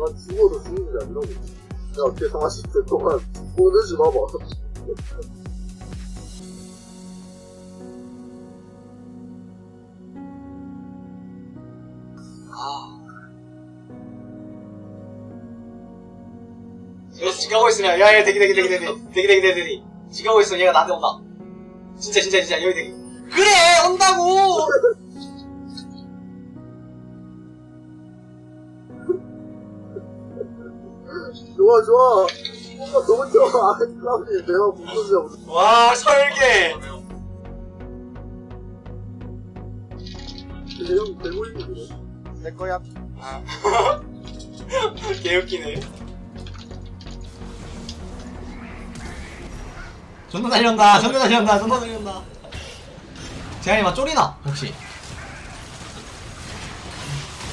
나 죽어도 죽는 게 아니라고. 야, 걔 40대 동안 보내지 마봐. 지금 하고 있으냐? 야, 야, 대기, 대기, 대기, 대기, 대기, 대기, 대기, 대기. 지금 하고 있어. 얘가 나한테 온다. 진짜, 진짜, 진짜, 여기 대기. 그래! 좋아, 좋아. 뭔가 너무 좋아. 아니, 내가 무슨 소리야. 와, 설계! 근데 형, 있는 거야. 내 거야. 아. 개웃기네. 존나 달려온다, 존나 달려온다, 존나 달려온다. 재한이 막 쫄이나? 혹시?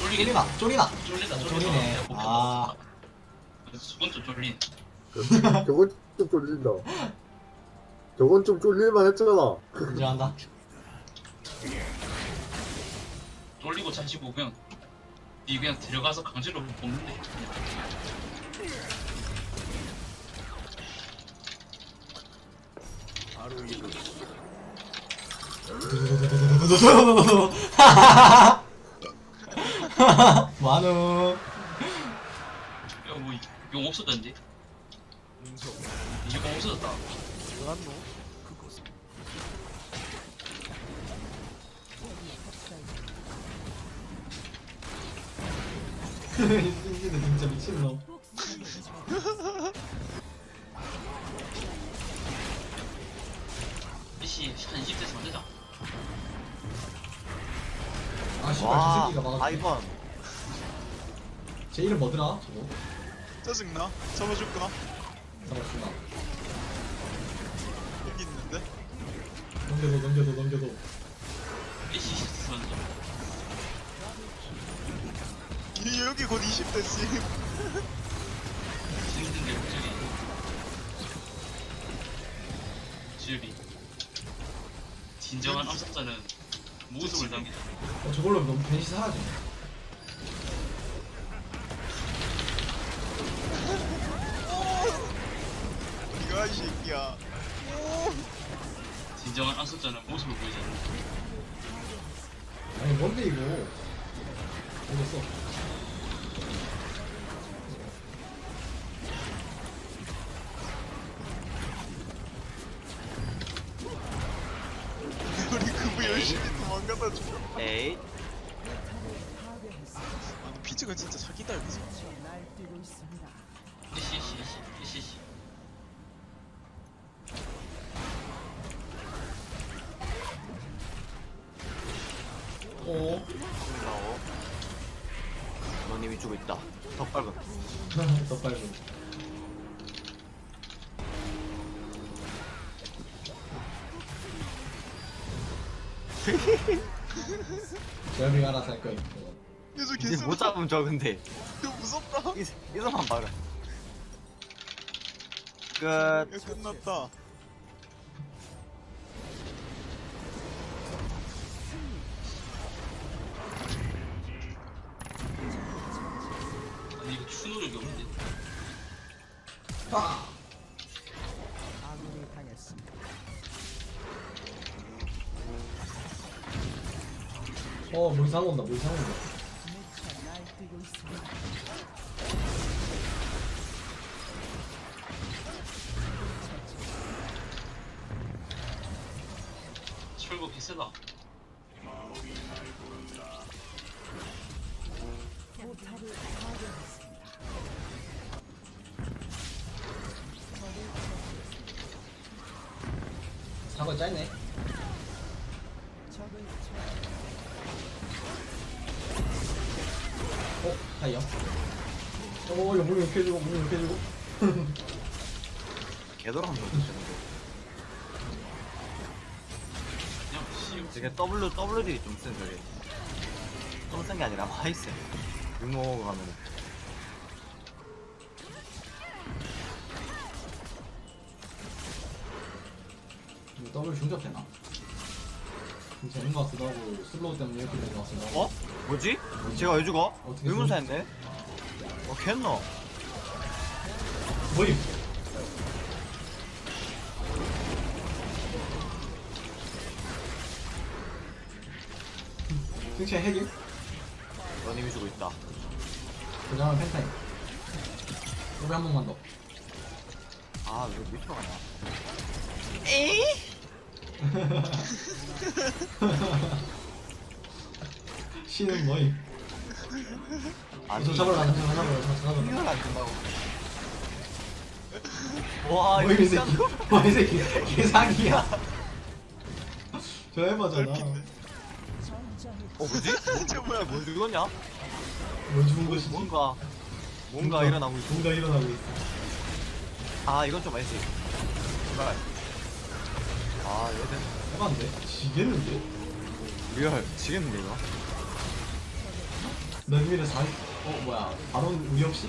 쫄리나? 쫄이나? 쫄린다 쫄이네. 아, 저건 좀 쫄린 저건 좀 쫄린다. 저건 좀 쫄릴만 했잖아. 인정한다. 쫄리고 자시고 그냥 니 그냥 데려가서 강제로 뽑는데 만우. 야뭐용 없어졌는데? 이거 없어졌다 왜안노 승진은 진짜 미친놈. 이씨 한 20대 상대다 아, 씨발, 저 새끼가 막았네. 아이번. 제 이름 뭐더라? 저거? 짜증나? 잡아줄까? 잡았구나. 여기 있는데? 넘겨도, 넘겨도, 넘겨도. 이씨 선수 이 여기 곧 20대지 힘든데 목소리 주비 진정한 암살자는 모습을 남기다 어, 저걸로 너무 변시 사라지네. 이 새끼야 진정한 암살자는 모습을 보이지 않는다 아니, 뭔데, 이거. 모르겠어. 우리 그부 열심히 도망가다 죽어 에이. 아니 피즈가 진짜 사기다 여기서 이 씨 이씨 어. 나오. 너님 이쪽에 있다. 덕발금. 더 빨리. 재현이가 알아서 할 거야. 이거. 얘저 이제 못 잡으면 저 근데. 이거 무섭다 이, 이서만 봐라. 끝. 야 끝났다 어, 뭐 이상한 건다, 뭐 이상한 건다. 철거 개세다 사과 짧네. 어, 타이어. 어, 이거 문 이렇게 해주고, 문 이렇게 해주고. 그냥 씨 저게 W, W들이 좀쓴 저게. 좀쓴게 아니라 많이 쎄. 유모 가면은. 이거 더블 중첩되나? 좀 되는 것 같기도 하고, 슬로우 때문에 이렇게 되는 것 같기도 하고. 어? 뭐지? 제가 왜 죽어? 어떻게 의문사였네? 어 겠노 뭐임? 승치야 핵임? 너님이 주고 있다 그 다음에 펜타임 우리 한 번만 더 아왜 밑으로 가냐 신은 뭐임? 아니 저 잡으러 가자 저 잡으러 가자 저 잡으러 가자 이걸 안 된다고 와 뭐임 이 이거 새끼 뭐이 새끼 개사기야 저 해봐잖아 어 뭐지? 저 뭐야 뭐 죽었냐? 뭐 죽은 것이지? 뭔가 뭔가 일어나고 있어 뭔가 일어나고 있어 아 이건 좀 알지 제발 아 얘들 해봤는데? 지겠는데? 리얼 지겠는데 이거? 너희미래 4어 뭐야 바로 우리 없이?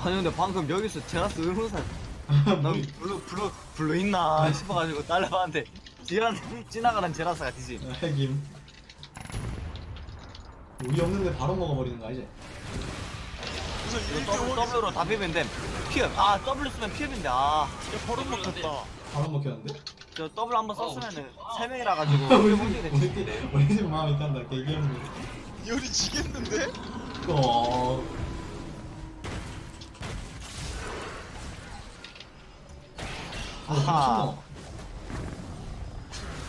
아니 근데 방금 여기서 제라스 의문사 뭐, 난 블루 블루 블루 있나 싶어가지고 딸려봤는데 지난 지나가는 제라스가 뒤지 핵임 우리 없는데 바로 먹어버리는 거알 지? 우선 이거 1대 더블, 1 W로 다 비비면 돼 피업 아 W 쓰면 피업인데 아저 바로 먹혔다. 바로 먹혔는데? W 한번 썼으면은 세 명이라 가지고 우리 집 우리 집 우리 집 마음이 딴다 개귀엽네 열이 지겠는데? 어. 아하. 어,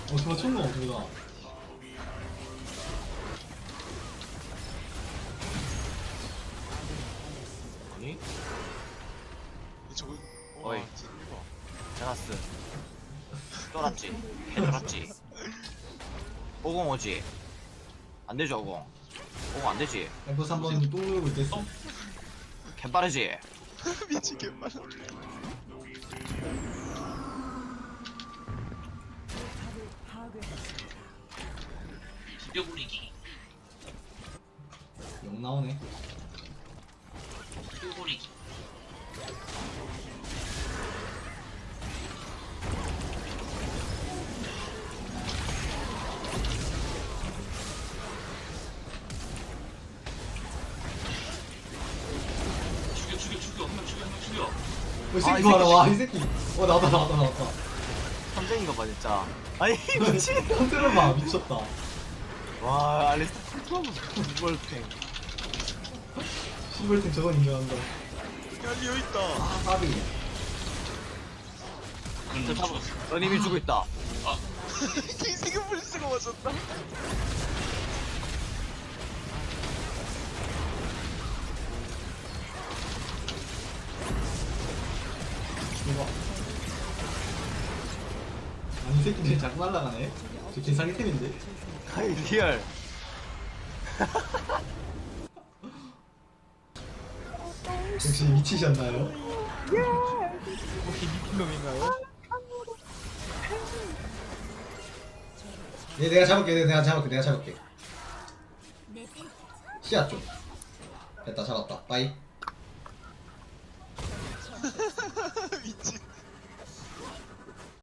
정말 어, 정말 총각 둘다. 아 제라스 쫄았지? 해돌았지? 오공 오지? 안되지 오공. 오공 안되지? F 3번 똥 누르고 있겠어. 개빠르지? 미치겠만 비벼버리기. 욕 나오네. 비벼버리기 어, 이 아, 새끼 이 봐라, 새끼 와, 이 새끼. 어, 나왔다, 나왔다, 나왔다. 선생인가 봐 진짜 아니 미친 컨트롤 봐, 미쳤다. 와 알리스타 풀트하고 이벌탱 시벌탱 저건 인정한다. 여기 있다 아, 까비. 잡았어 넌 이미 죽고 있다 킹세금 불스가 맞았다 이거. 아니, 이 새끼들 자꾸 날라가네. 저 개 사기템인데? 아이 리얼 혹시 미치셨나요? 혹시 미친놈인가요? 네, 내가 잡을게, 내가 잡을게, 내가 잡을게. 씨앗 좀. 됐다, 잡았다. 빠이. 미친